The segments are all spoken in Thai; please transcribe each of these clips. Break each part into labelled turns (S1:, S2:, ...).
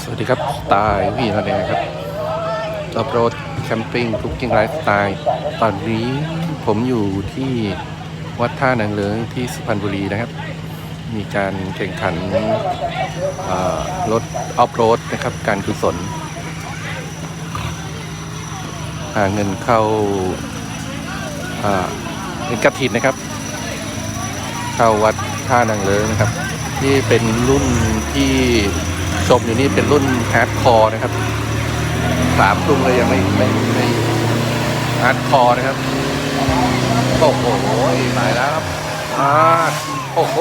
S1: สวัสดีครับสไตล์วีนาแดงครับรับรถแคมปิ้งคุกกิ้งไลฟ์สไตล์ ตอนนี้ผมอยู่ที่วัดท่านางเลิงที่สุพรรณบุรีนะครับ มีการแข่งขันรถออฟโรดนะครับ การกุศลหาเงินเข้าอ่าเป็นกระถินนะครับ เข้าวัดท่านางเลิงนะครับ ที่เป็นรุ่นที่ชมอยู่นี่เป็นรุ่นฮาร์ดคอร์นะครับสามตุ้มเลยยังไม่ไม่ไม่ฮาร์ดคอร์นะครับโอ้โหตายแล้วครับอาโอ้โห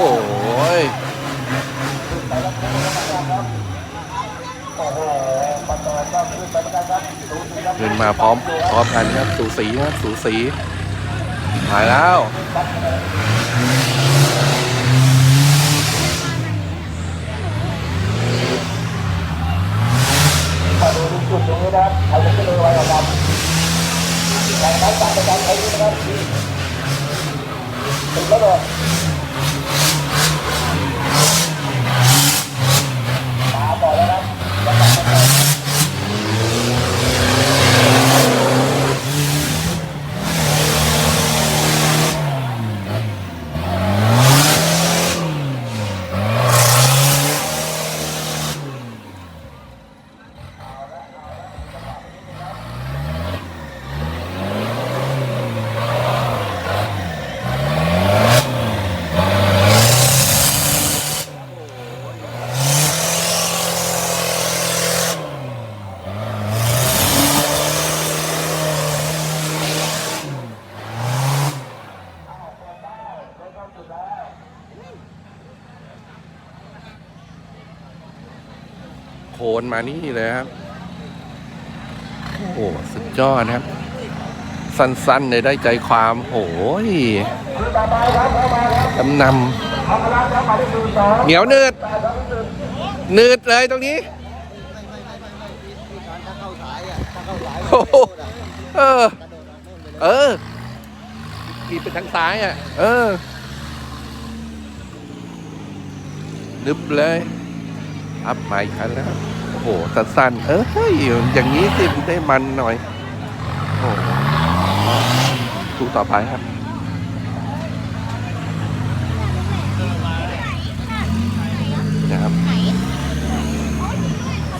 S1: เงินมาพร้อมพร้อมกันครับ สูสีครับสูสีหายแล้ว
S2: มาดูที่จุดตรงนี้นะครับใครจะขึ้นเลยไว้ก่อนครับหลังนั้นตัดไปการใช้นี้นะครับ ถึงแล้วเลยมาต่อแล้วนะ
S1: โค นมานี่เลยครับ โอ้สุดยอดครับ สั้นๆเลยได้ใจความ โอ้ยลำนำเหนียวเนืดเนืดเลยตรงนี้โอ้เออ
S3: เอ
S1: อมีเป็นทางซ้ายอะ เออ นึบเลย อัพใหม่คัน โอ้โหสั้นๆเออเฮ้ยอย่างนี้สิได้มันหน่อยโอ้ดูต่อไปครับนะครับ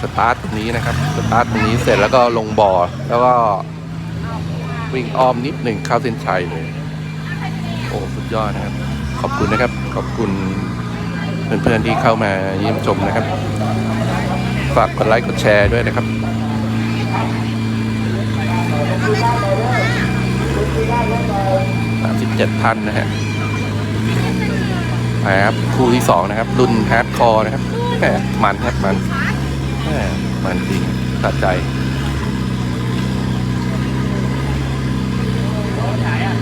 S1: สตาร์ทตรงนี้นะครับสตาร์ทตรงนี้เสร็จแล้วก็ลงบ่อแล้วก็วิ่งอ้อมนิดหนึ่งเข้าเส้นชัยเลย โอ้สุดยอดนะครับ ขอบคุณนะครับ ขอบคุณเพื่อนๆที่เข้ามาเยี่ยมชมนะครับ ฝากกดไลค์กดแชร์ด้วยนะครับสามสิบเจ็ดท่านนะฮะไปครับคู่ที่สองนะครับ รุ่นฮาร์ดคอร์นะครับแหมมันครับมันแหมมันจริงสะใจ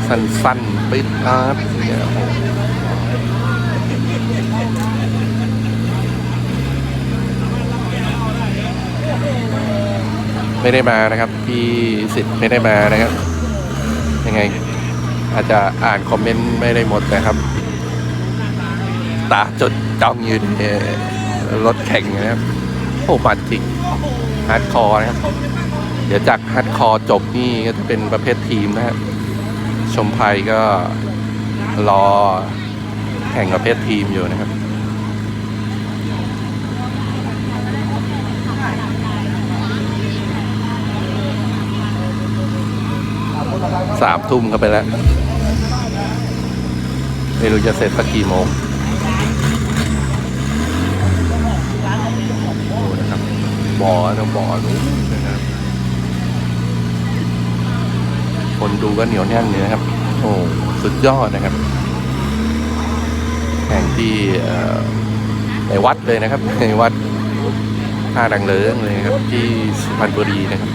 S1: สั้นๆปิดอาร์ตเนี่ยโอ้ ไม่ได้มานะครับ พี่สิทธิ์ไม่ได้มานะครับ ยังไง อาจจะอ่านคอมเมนต์ไม่ได้หมดนะครับ ตาจดจ้องอยู่ในรถแข่งนะครับ โอ้มันจริงฮาร์ดคอร์นะครับ เดี๋ยวจากฮาร์ดคอร์จบนี่ก็จะเป็นประเภททีมนะครับชมภัยก็รอแข่งประเภททีมอยู่นะครับ สามทุ่มเข้าไปแล้วไม่รู้จะเสร็จสักกี่โมงโอ้นะครับบ่อนะบ่อนู้นนะครับคนดูก็เหนียวแน่นเลยนะครับ โอ้สุดยอดนะครับแข่งที่เอ่อในวัดเลยนะครับ ในวัดท่าดังเลิงเลยนะครับ ที่สุพรรณบุรีนะครับ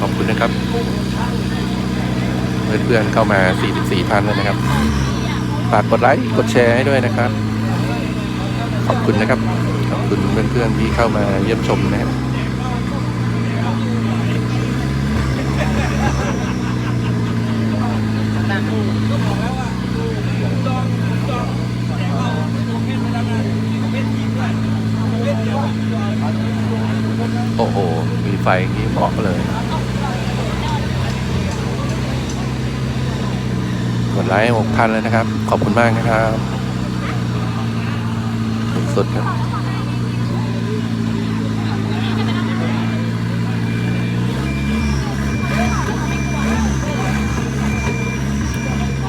S1: ขอบคุณนะครับ เพื่อนๆเข้ามา 44,000แล้วนะครับ ฝากกดไลค์กดแชร์ให้ด้วยนะครับ ขอบคุณนะครับ ขอบคุณเพื่อนๆที่เข้ามาเยี่ยมชมนะครับโอ้โห มีไฟอย่างนี้เหมาะเลย ไลค์หกพันเลยนะครับ ขอบคุณมากนะครับ สุดครับ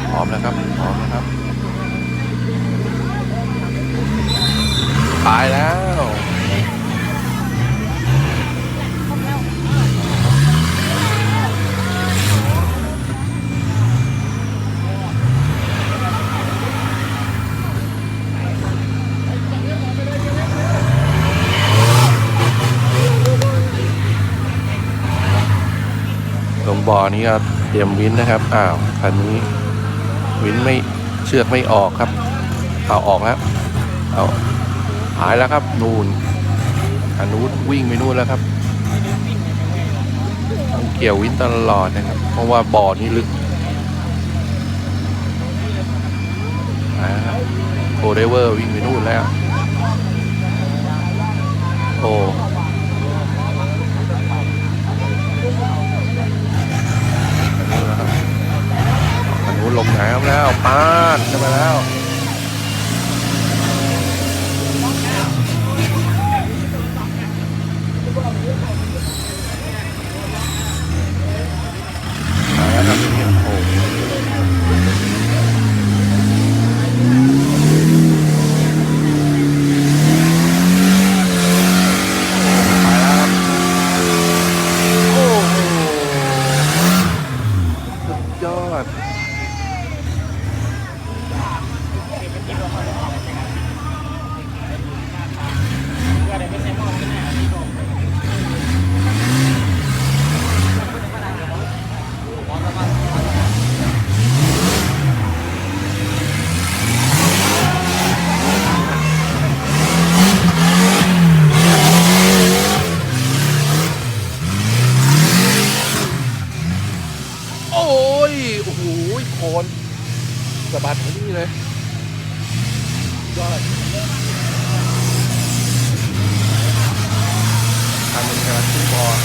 S1: พร้อมแล้วครับพร้อมแล้วครับ ตายแล้ว ลง บ่อนี้ก็เตรียมวินนะครับ อ้าวคันนี้วินไม่เชือกไม่ออกครับ เอาออกแล้วเอาหายแล้วครับ นูนอันนู้นวิ่งไปนู่นแล้วครับต้องเกี่ยววินตลอดนะครับ เพราะว่าบ่อนี้ลึกโคเดเวอร์วิ่งไปนู่นแล้ว โอ้อันนู้น ลงน้ำแล้วปาดขึ้นมาแล้วมาแล้วครับเนี่ยโอ้โหไปแล้วครับโอ้โหสุดยอด โอ้ย โอ้โหโคนสะบัดมานี่เลยยอดทำเป็นการขึ้นบอล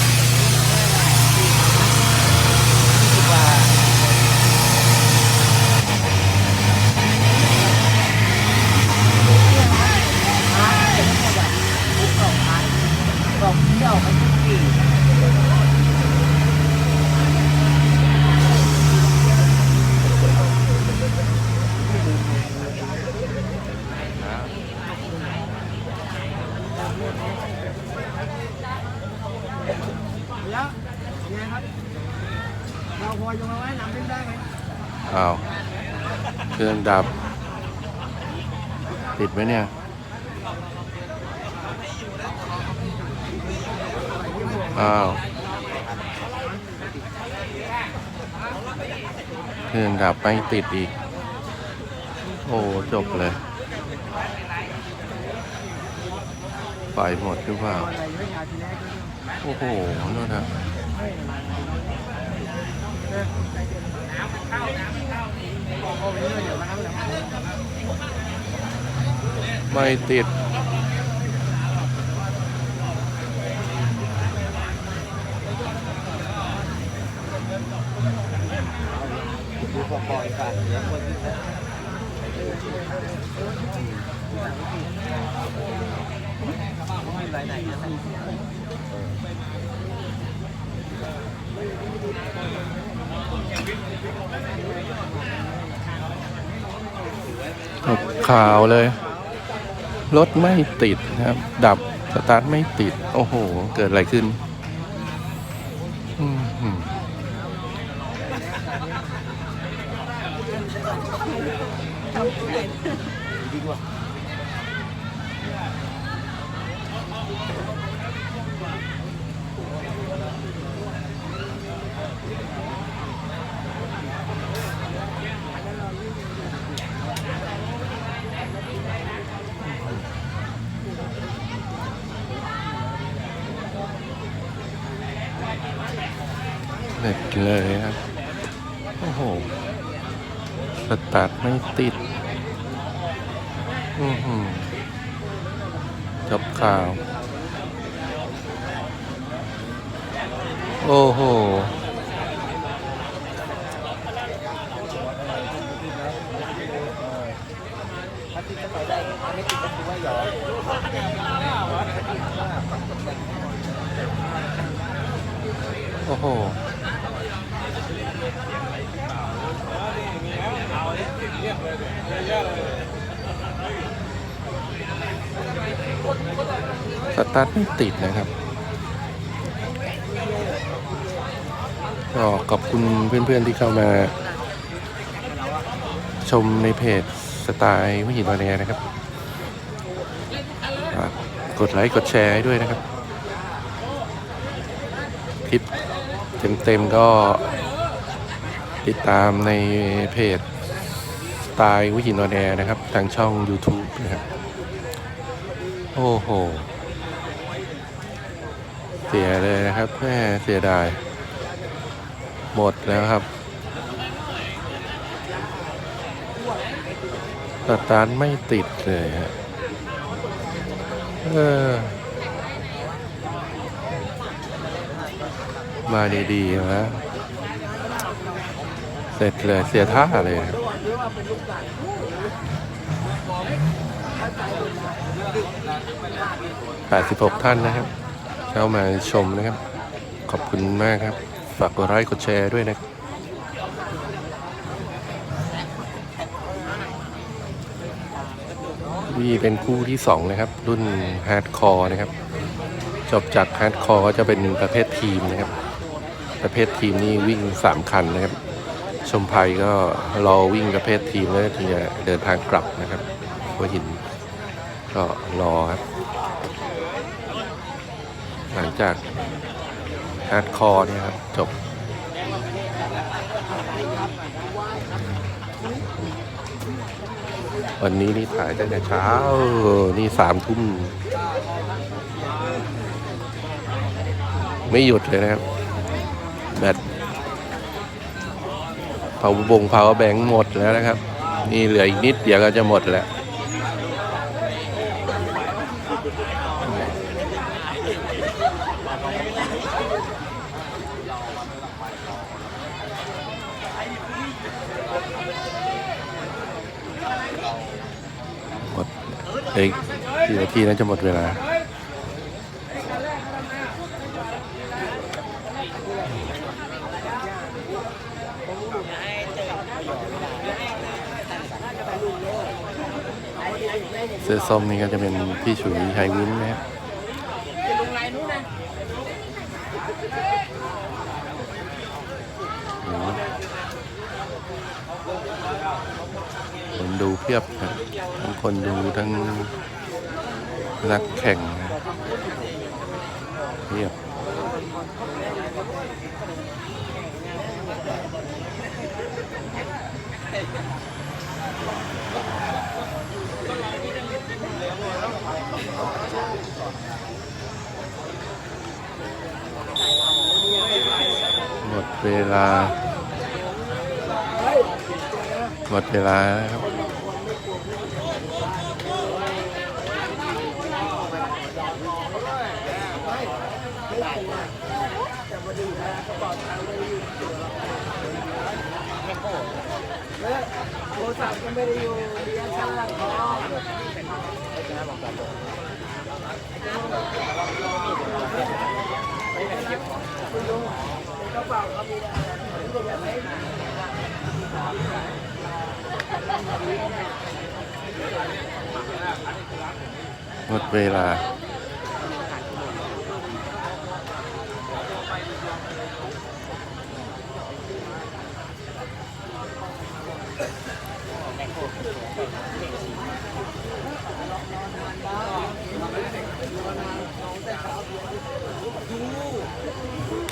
S3: แล้วยังไงครับ เราพอจะมาไว้หนังเป็นได้ไหม
S1: อ้าว เครื่องดับ ติดไหมเนี่ยอ้าวเครื่องดับไม่ติดอีก โอ้จบเลยไฟหมดหรือเปล่า โอ้โหนู่นนะไม่ติด
S3: ดูพอปล่อยกันเดี๋ย วคนที่จะ
S1: ตกข่าวเลย รถไม่ติดนะครับ ดับสตาร์ทไม่ติด โอ้โห เกิดอะไรขึ้น เด็ดเลยครับ โอ้โห สตาร์ทไม่ติด อือหือจบข่าว โอ้โหโอ้โห สตาร์ทไม่ติดนะครับ ก็ขอบคุณเพื่อนๆที่เข้ามา ชมในเพจสไตล์วิหิตวาเนียนะครับกกดไลค์ กดแชร์ให้ด้วยนะครับ คลิปเต็มๆก็ ติดตามในเพจสไตล์วิหินอแอร์นะครับ ทางช่อง YouTube นะครับ โอ้โห เสียเลยนะครับแม่เสียดาย หมดแล้วครับสตาร์ทไม่ติดเลยฮะเออ มาดีๆนะ เสร็จเลยเสียท่าเลยครับ86ท่านนะครับ เข้ามาชมนะครับ ขอบคุณมากครับ ฝากกดไลค์กดแชร์ด้วยนะครับนี่เป็นคู่ที่ 2 นะครับ รุ่นฮาร์ดคอร์นะครับ จบจากฮาร์ดคอร์ก็จะเป็นประเภททีมนะครับ ประเภททีมนี่วิ่ง 3 คันนะครับ ชมภัยก็รอวิ่งประเภททีมแล้วถึงจะเดินทางกลับนะครับหัวหินก็รอครับ หลังจากฮาร์ดคอร์เนี่ยครับ จบวันนี้นี่ถ่ายตั้งแต่เช้า นี่สามทุ่ม ไม่หยุดเลยนะครับ แบต เผาบงเผาแบงค์หมดแล้วนะครับ นี่เหลืออีกนิดเดียวก็จะหมดแล้วหมดเอกกี่นาทีนั้นจะหมดเวลา เสื้อส้มนี่ก็จะเป็นพี่ฉุยไฮวินนะครับคนดูเพียบครับทั้งคนดูทั้งนักแข่งเพียบ เวลา หมดเวลาแล้วครับ
S3: โทรศัพท์ก็ไม่ได้อยู่เรียนชั้นหลังคอก็เปล่าครับมีอะไร
S1: หมดเวลา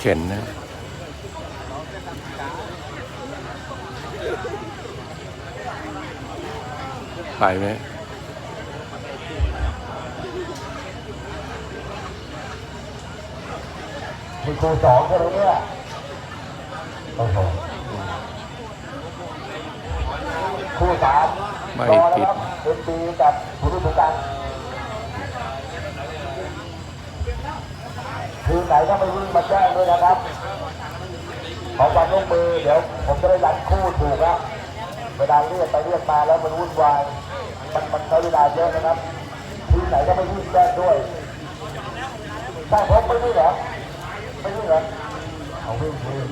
S1: เข็นนะ ไปไหม
S2: คุณครูสองใช่ไหมเนี่ยโอ้โหคู่สาม
S1: ไม่
S2: รอ
S1: ติด
S2: นะครับเป็นปีกับผู้รู้จักทีมไหนถ้าไม่วิ่งมาแจ้งด้วยนะครับ ขอความร่วมมือเดี๋ยวผมจะได้รันคู่ถูกแล้วเวลาเรียกไปเรียกมาแล้วมันวุ่นวาย มันมันใช้เวลาเยอะนะครับทีมไหนก็ไม่วิ่งแจ้งด้วยใช่ผมไม่วิ่งเหรอไม่วิ่งเหรอเอาวิ่งวิ่ง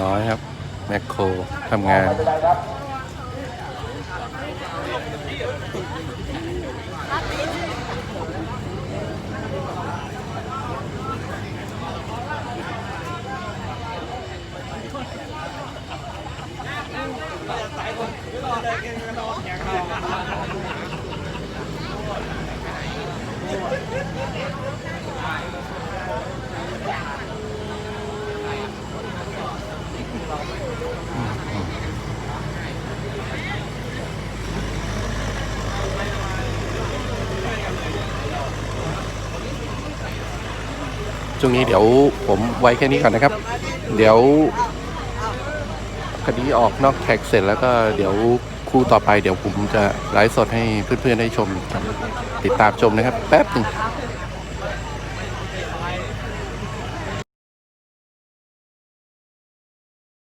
S1: ร้อยครับ แมคโครทำงาน
S2: ไม่เป็นไรครับ
S1: ช่วงนี้เดี๋ยวผมไว้แค่นี้ก่อนนะครับ เดี๋ยว คดีออกนอกแท็กเสร็จแล้วก็เดี๋ยวคู่ต่อไปเดี๋ยวผมจะไลฟ์สดให้เพื่อนๆได้ชมติดตามชมนะครับ แป๊บหนึ่ง